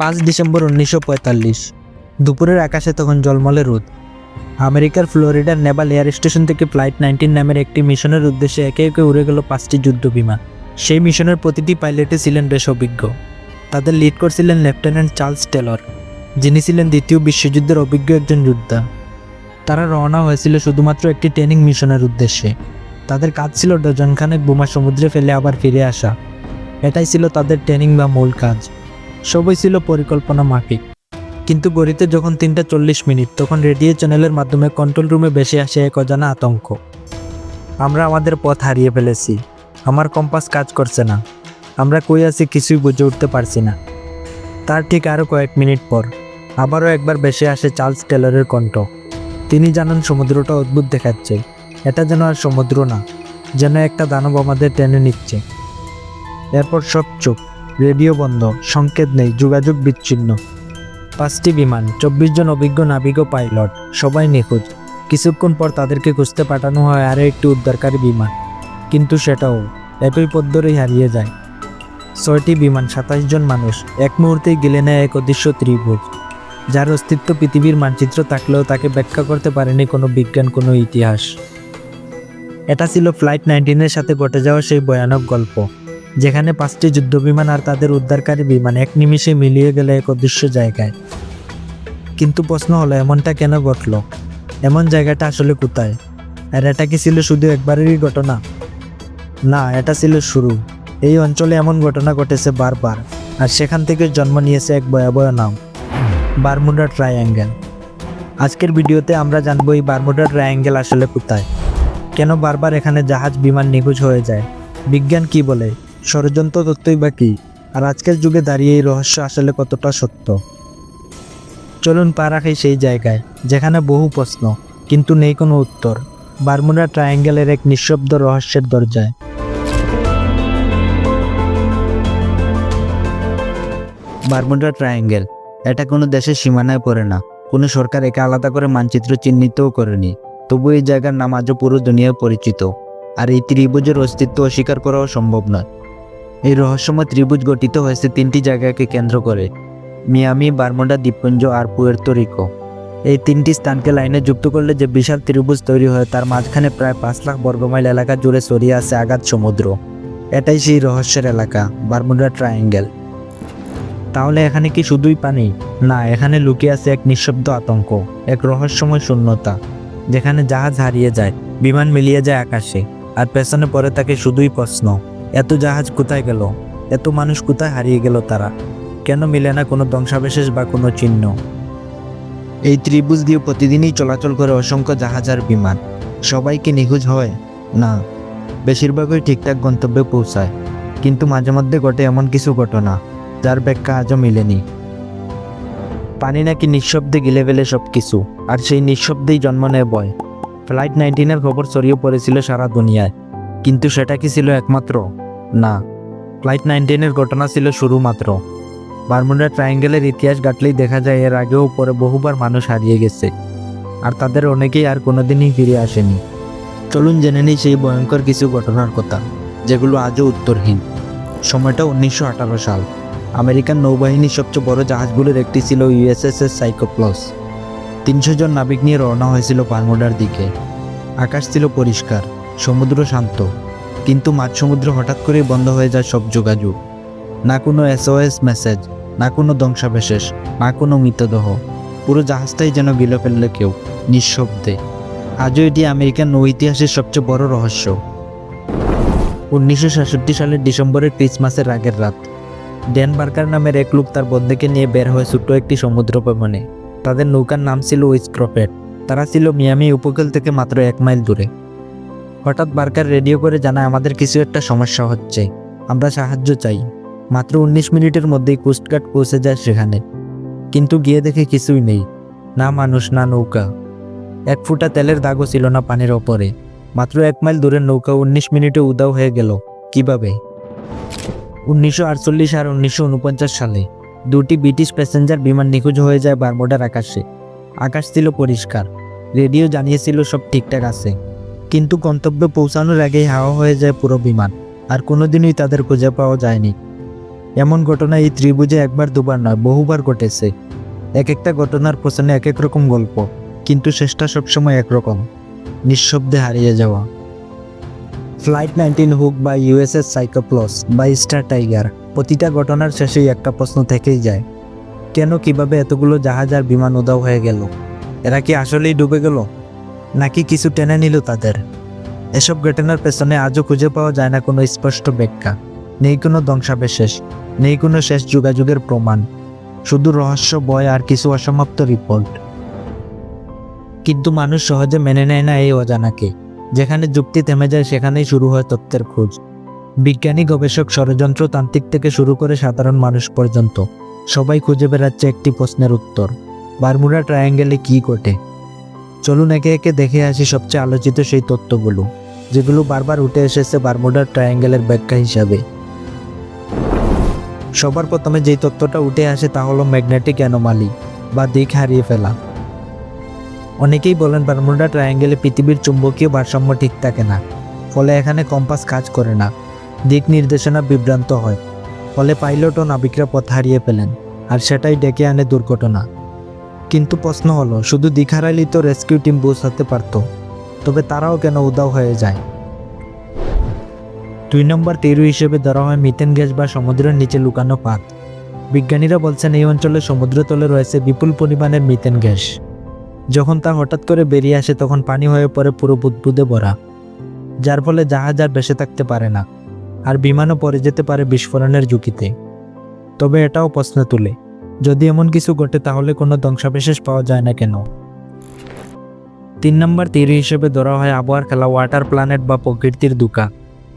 পাঁচ ডিসেম্বর উনিশশো পঁয়তাল্লিশ। দুপুরের আকাশে তখন জলমলে রোদ। আমেরিকার ফ্লোরিডার নেভাল এয়ার স্টেশন থেকে ফ্লাইট নাইনটিন নামের একটি মিশনের উদ্দেশ্যে একে একে উড়ে গেল পাঁচটি যুদ্ধ বিমান সেই মিশনের প্রতিটি পাইলটে ছিলেন বেশ অভিজ্ঞ। তাদের লিড করছিলেন লেফটেন্যান্ট চার্লস টেলর, যিনি ছিলেন দ্বিতীয় বিশ্বযুদ্ধের অভিজ্ঞ একজন যোদ্ধা। তারা রওনা হয়েছিল শুধুমাত্র একটি ট্রেনিং মিশনের উদ্দেশ্যে। তাদের কাজ ছিল ডজনখানেক বোমা সমুদ্রে ফেলে আবার ফিরে আসা। এটাই ছিল তাদের ট্রেনিং বা মূল কাজ। সবই ছিল পরিকল্পনা মাফিক। কিন্তু গড়িতে যখন তিনটা চল্লিশ মিনিট, তখন রেডিও চ্যানেলের মাধ্যমে কন্ট্রোল রুমে বেশি আসে এক অজানা আতঙ্ক। আমরা আমাদের পথ হারিয়ে ফেলেছি। আমার কম্পাস কাজ করছে না। আমরা কই আছি কিছুই বুঝে উঠতে পারছি না। তার ঠিক আরও কয়েক মিনিট পর, আবারও একবার বেশি আসে চার্লস টেলরের কণ্ঠ। তিনি জানান, সমুদ্রটা অদ্ভুত দেখাচ্ছে। এটা যেন আর সমুদ্র না, যেন একটা দানব আমাদের টেনে নিচ্ছে। এরপর সব চুপ। রেডিও বন্ধ, সংকেত নেই, যোগাযোগ বিচ্ছিন্ন। পাঁচটি বিমান, চব্বিশ জন অভিজ্ঞ নাবিক ও পাইলট, সবাই নিখোঁজ। কিছুক্ষণ পর তাদেরকে খুঁজতে পাঠানো হয় আরও একটি উদ্ধারকারী বিমান। কিন্তু সেটাও একই পথ হারিয়ে যায়। ছয়টি বিমান, সাতাশ জন মানুষ, এক মুহূর্তেই গেলে নেয় এক অদৃশ্য ত্রিভুজ। যার অস্তিত্ব পৃথিবীর মানচিত্র থাকলেও তাকে ব্যাখ্যা করতে পারেনি কোনো বিজ্ঞান, কোনো ইতিহাস। এটা ছিল ফ্লাইট নাইনটিনের সাথে ঘটে যাওয়া সেই ভয়ানক গল্প। যেখানে পাঁচটি যুদ্ধবিমান আর তাদের উদ্ধারকারী বিমান এক নিমিষে মিলিয়ে গেলে এক অদৃশ্য জায়গায়। কিন্তু প্রশ্ন হলো, এমনটা কেন ঘটলো? এমন জায়গাটা আসলে কোথায়? আর এটা কি ছিল শুধু একবারেরই ঘটনা? না, এটা ছিল শুরু। এই অঞ্চলে এমন ঘটনা ঘটেছে বারবার, আর সেখান থেকে জন্ম নিয়েছে এক ভয়াবহ নাম, বারমুডা ট্রায়াঙ্গেল। আজকের ভিডিওতে আমরা জানব এই বারমুডা ট্রায়াঙ্গেল আসলে কোথায়? কেন বারবার এখানে জাহাজ বিমান নিখোঁজ হয়ে যায়? বিজ্ঞান কি বলে? ষড়যন্ত্র তত্ত্বই বা কী? আর আজকের যুগে দাঁড়িয়ে এই রহস্য আসলে কতটা সত্য? চলুন পা রাখি সেই জায়গায়, যেখানে বহু প্রশ্ন, কিন্তু নেই কোনো উত্তর। বারমুডা ট্রায়াঙ্গেলের এক নিঃশব্দ রহস্যের দরজায়। বারমুডা ট্রায়াঙ্গেল, এটা কোনো দেশের সীমানায় পড়ে না। কোনো সরকার একে আলাদা করে মানচিত্র চিহ্নিতও করেনি। তবু এই জায়গার নাম আজও পুরো দুনিয়ায় পরিচিত। আর এই ত্রিভুজের অস্তিত্ব অস্বীকার করাও সম্ভব নয়। এই রহস্যময় ত্রিভুজ গঠিত হয়েছে তিনটি জায়গাকে কেন্দ্র করে, মিয়ামি, বারমুডা, দ্বীপপুঞ্জ আর পুয়ের্তো রিকো। এই তিনটি স্থানকে লাইনে যুক্ত করলে যে বিশাল ত্রিভুজ তৈরি হয়, তার মাঝখানে প্রায় পাঁচ লাখ বর্গমাইল এলাকা জুড়ে ছড়িয়ে আছে আগাধ সমুদ্র। এটাই সেই রহস্যের এলাকা, বারমুডা ট্রায়াঙ্গেল। তাহলে এখানে কি শুধুই পানি? না, এখানে লুকিয়ে আছে এক নিঃশব্দ আতঙ্ক, এক রহস্যময় শূন্যতা, যেখানে জাহাজ হারিয়ে যায়, বিমান মিলিয়ে যায় আকাশে, আর পেছনে পরে তাকে শুধুই প্রশ্ন। এত জাহাজ কোথায় গেল? এত মানুষ কোথায় হারিয়ে গেল তারা? কেন মিলে না কোনো ধ্বংসাবশেষ বা কোনো চিহ্ন? এই ত্রিভুজ দিয়ে প্রতিদিনই চলাচল করে অসংখ্য জাহাজ আর বিমান। সবাই কি নিখোঁজ হয়? না। বেশিরভাগই ঠিকঠাক গন্তব্যে পৌঁছায়। কিন্তু মাঝে মধ্যে ঘটে এমন কিছু ঘটনা, যার ব্যাখ্যা আজও মিলেনি। পানি নাকি নিঃশব্দে গিলে ফেলে সব কিছু আর সেই নিঃশব্দেই জন্ম নেয় বয় ফ্লাইট নাইনটিনের খবর ছড়িয়ে পড়েছিল সারা দুনিয়ায়। কিন্তু সেটা কি ছিল একমাত্র? না। ফ্লাইট নাইনটিনের ঘটনা ছিল শুরু মাত্র বারমুডা ট্রায়াঙ্গেলের ইতিহাস ঘাটলেই দেখা যায়, এর আগেও পরে বহুবার মানুষ হারিয়ে গেছে। আর তাদের অনেকেই আর কোনোদিনই ফিরে আসেনি। চলুন জেনে নিই সেই ভয়ঙ্কর কিছু ঘটনার কথা, যেগুলো আজও উত্তরহীন। সময়টা উনিশশো আঠারো সাল। আমেরিকান নৌবাহিনীর সবচেয়ে বড় জাহাজগুলোর একটি ছিল ইউএসএসএস সাইকোপ্লস। তিনশো জন নাবিক নিয়ে রওনা হয়েছিল বারমুডার দিকে। আকাশ ছিল পরিষ্কার। সমুদ্র শান্ত, কিন্তু মাঝ সমুদ্র হঠাৎ করেই বন্ধ হয়ে যায় সব যোগাযোগ। না কোনো এসওএস মেসেজ না কোনো ধ্বংসাবশেষ, না কোনো মৃতদেহ। পুরো জাহাজটাই যেন গিলে ফেললে কেউ, নিঃশব্দে। আজও এটি আমেরিকান নৌ ইতিহাসের সবচেয়ে বড় রহস্য। উনিশশো সাতষট্টি সালের ডিসেম্বরের ক্রিসমাসের আগের রাত, ড্যান বার্কার নামের এক লোক তার বন্ধুকে নিয়ে বের হয়ে ছোট্ট একটি সমুদ্র ভ্রমণে। তাদের নৌকার নাম ছিল উইস্ট্রপেট তারা ছিল মিয়ামি উপকূল থেকে মাত্র এক মাইল দূরে। হঠাৎ বার্কার রেডিও করে জানায়, আমাদের কিছু একটা সমস্যা হচ্ছে। আমরা সাহায্য চাই। মাত্র উনিশ মিনিটের মধ্যেই কোস্টগার্ড পৌঁছে যায় সেখানে। কিন্তু গিয়ে দেখে কিছুই নেই। না মানুষ, না নৌকা। এক ফুটা তেলের দাগও ছিল না পানির ওপরে। মাত্র এক মাইল দূরের নৌকা উনিশ মিনিটে উদাও হয়ে গেল। কীভাবে? উনিশশো আটচল্লিশ আর উনিশশো উনপঞ্চাশ সালে দুটি ব্রিটিশ প্যাসেঞ্জার বিমান নিখোঁজ হয়ে যায় বারমোডার আকাশে। আকাশ ছিল পরিষ্কার। রেডিও জানিয়েছিল সব ঠিকঠাক আছে। কিন্তু গন্তব্যে পৌঁছানোর আগেই হাওয়া হয়ে যায় পুরো বিমান, আর কোনোদিনই তাদের খুঁজে পাওয়া যায়নি। এমন ঘটনা এই ত্রিভুজে একবার, দুবার নয়, বহুবার ঘটেছে। এক একটা ঘটনার পেছনে এক এক রকম গল্প, কিন্তু শেষটা সবসময় একরকম, নিঃশব্দে হারিয়ে যাওয়া। ফ্লাইট নাইনটিন হুক বা ইউএসএস সাইকোপ্লস বা স্টার টাইগার, প্রতিটা ঘটনার শেষেই একটা প্রশ্ন থেকেই যায়, কেন কীভাবে এতগুলো জাহাজ আর বিমান উদাও হয়ে গেল? এরা কি আসলেই ডুবে গেল? নাকি কিছু টেনে নিল তাদের? এসব ঘটনার পেছনে আজও খুঁজে পাওয়া যায় না কোনো স্পষ্ট ব্যাখ্যা। নেই কোনো ধ্বংসাবশেষ, নেই কোনো শেষ যোগাযোগের প্রমাণ। শুধু রহস্য বয় আর কিছু অসমাপ্ত রিপোর্ট। কিন্তু মানুষ সহজে মেনে নেয় না এই অজানাকে। যেখানে যুক্তি থেমে যায়, সেখানেই শুরু হয় তত্ত্বের খোঁজ। বিজ্ঞানী, গবেষক, ষড়যন্ত্র তান্ত্রিক থেকে শুরু করে সাধারণ মানুষ পর্যন্ত সবাই খুঁজে বেড়াচ্ছে একটি প্রশ্নের উত্তর। বারমুডা ট্রায়াঙ্গেলে কি ঘটে? চলুন একে একে দেখে আসি সবচেয়ে আলোচিত সেই তত্ত্বগুলো, যেগুলো বারবার উঠে এসেছে বারমুডার ট্রায়াঙ্গেলের ব্যাখ্যা হিসাবে। সবার প্রথমে যেই তত্ত্বটা উঠে আসে তা হলো ম্যাগনেটিক অ্যানোমালি, বা দিক হারিয়ে ফেলা। অনেকেই বলেন বারমুডা ট্রায়াঙ্গেলে পৃথিবীর চুম্বকীয় ভারসাম্য ঠিক থাকে না, ফলে এখানে কম্পাস কাজ করে না, দিক নির্দেশনা বিভ্রান্ত হয়, ফলে পাইলট ও নাবিকরা পথ হারিয়ে ফেলেন, আর সেটাই ডেকে আনে দুর্ঘটনা। কিন্তু প্রশ্ন হলো, শুধু দিক হারাইলেই তো রেস্কিউ টিম পৌঁছাতে পারত, তবে তারাও কেন উদাও হয়ে যায়? দুই নম্বর তেরু হিসেবে ধরা হয় মিথেন গ্যাস বা সমুদ্রের নিচে লুকানো পাত। বিজ্ঞানীরা বলছেন এই অঞ্চলে সমুদ্রতলে রয়েছে বিপুল পরিমাণের মিথেন গ্যাস। যখন তা হঠাৎ করে বেরিয়ে আসে, তখন পানি হয়ে পড়ে পুরো বুদবুদে ভরা, যার ফলে জাহাজ আর বেঁচে থাকতে পারে না, আর বিমানও পড়ে যেতে পারে বিস্ফোরণের ঝুঁকিতে। তবে এটাও প্রশ্ন তুলে। যদি এমন কিছু ঘটে, তাহলে কোনো ধ্বংসাবশেষ পাওয়া যায় না কেন? তিন নম্বর তীর হিসেবে ধরা হয় আবহাওয়ার খেলা ওয়াটার প্ল্যানেট বা প্রকৃতির দুকা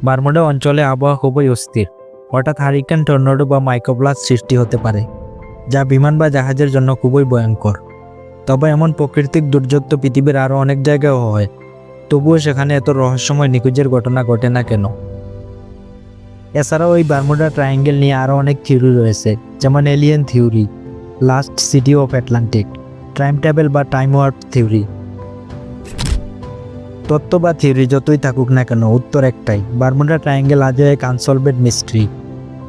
বারমুডা অঞ্চলে আবহাওয়া খুবই অস্থির। হঠাৎ হারিকেন টর্নেডো বা মাইক্রোব্লাস্ট সৃষ্টি হতে পারে, যা বিমান বা জাহাজের জন্য খুবই ভয়ঙ্কর। তবে এমন প্রাকৃতিক দুর্যোগ তো পৃথিবীর আরও অনেক জায়গায়ও হয়। তবুও সেখানে এত রহস্যময় নিখোঁজের ঘটনা ঘটে না কেন? এছাড়াও ওই বারমুডা ট্রায়াঙ্গেল নিয়ে আরও অনেক থিওরি রয়েছে, যেমন alien theory lost city of Atlantic time table বা টাইম ওয়ার্প থিওরি তত্ত্ব বা থিওরি যতই থাকুক না কেন, উত্তর একটাই বারমুডা ট্রায়াঙ্গেল আজও এক আনসলভেড মিস্ট্রি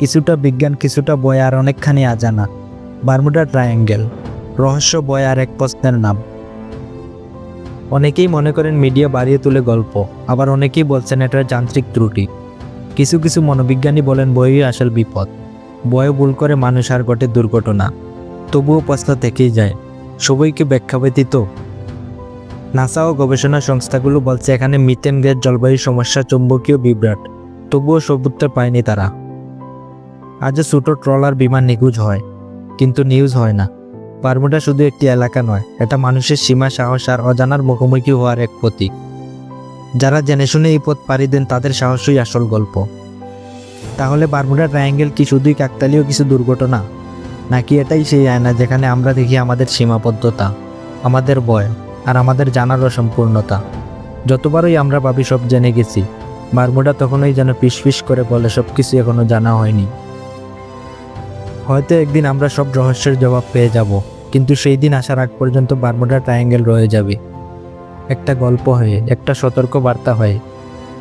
কিছুটা বিজ্ঞান, কিছুটা বয় আর অনেকখানি আজানা। বারমুডা ট্রায়াঙ্গেল রহস্য বয় আর এক প্রশ্নের নাম। অনেকেই মনে করেন মিডিয়া বাড়িয়ে তুলে গল্প, আবার অনেকেই বলছেন এটা যান্ত্রিক ত্রুটি। কিছু কিছু মনোবিজ্ঞানী বলেন বইই আসল বিপদ। বয় ভুল করে মানুষ আর ঘটে দুর্ঘটনা। তবুও প্রশ্ন থেকেই যায় সবাইকে ব্যাখ্যা ব্যতীত? নাসা ও গবেষণা সংস্থাগুলো বলছে এখানে মিথেন গ্যাস জলবায়ু সমস্যা, চুম্বকীয় বিভ্রাট, তবুও সব উত্তর পায়নি তারা। আজও ছোটো ট্রলার বিমান নিখোঁজ হয়, কিন্তু নিউজ হয় না। বারমুডা শুধু একটি এলাকা নয়, এটা মানুষের সীমা, সাহস আর অজানার মুখোমুখি হওয়ার এক প্রতীক। যারা জেনে শুনে এই পথ পাড়ি দেন, তাদের সাহসই আসল গল্প। তাহলে বারমুডা ট্রায়াঙ্গেল কি শুধুই কাকতালীয় কিছু দুর্ঘটনা? নাকি এটাই সেই আয়না যেখানে আমরা দেখি আমাদের সীমাবদ্ধতা, আমাদের ভয় আর আমাদের জানার অসম্পূর্ণতা যতবারই আমরা ভাবি সব জেনে গেছি, বারমুডা তখনই যেন পিস করে বলে সব কিছু এখনও জানা হয়নি। হয়তো একদিন আমরা সব রহস্যের জবাব পেয়ে যাব, কিন্তু সেই দিন আসার আগ পর্যন্ত বারমুডা ট্রায়াঙ্গেল রয়ে যাবে। একটা গল্প হয়ে, একটা সতর্ক বার্তা হয়ে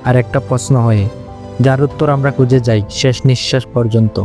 আর একটা প্রশ্ন হয়ে, যার উত্তর আমরা খুঁজে যাই শেষ নিঃশ্বাস পর্যন্ত।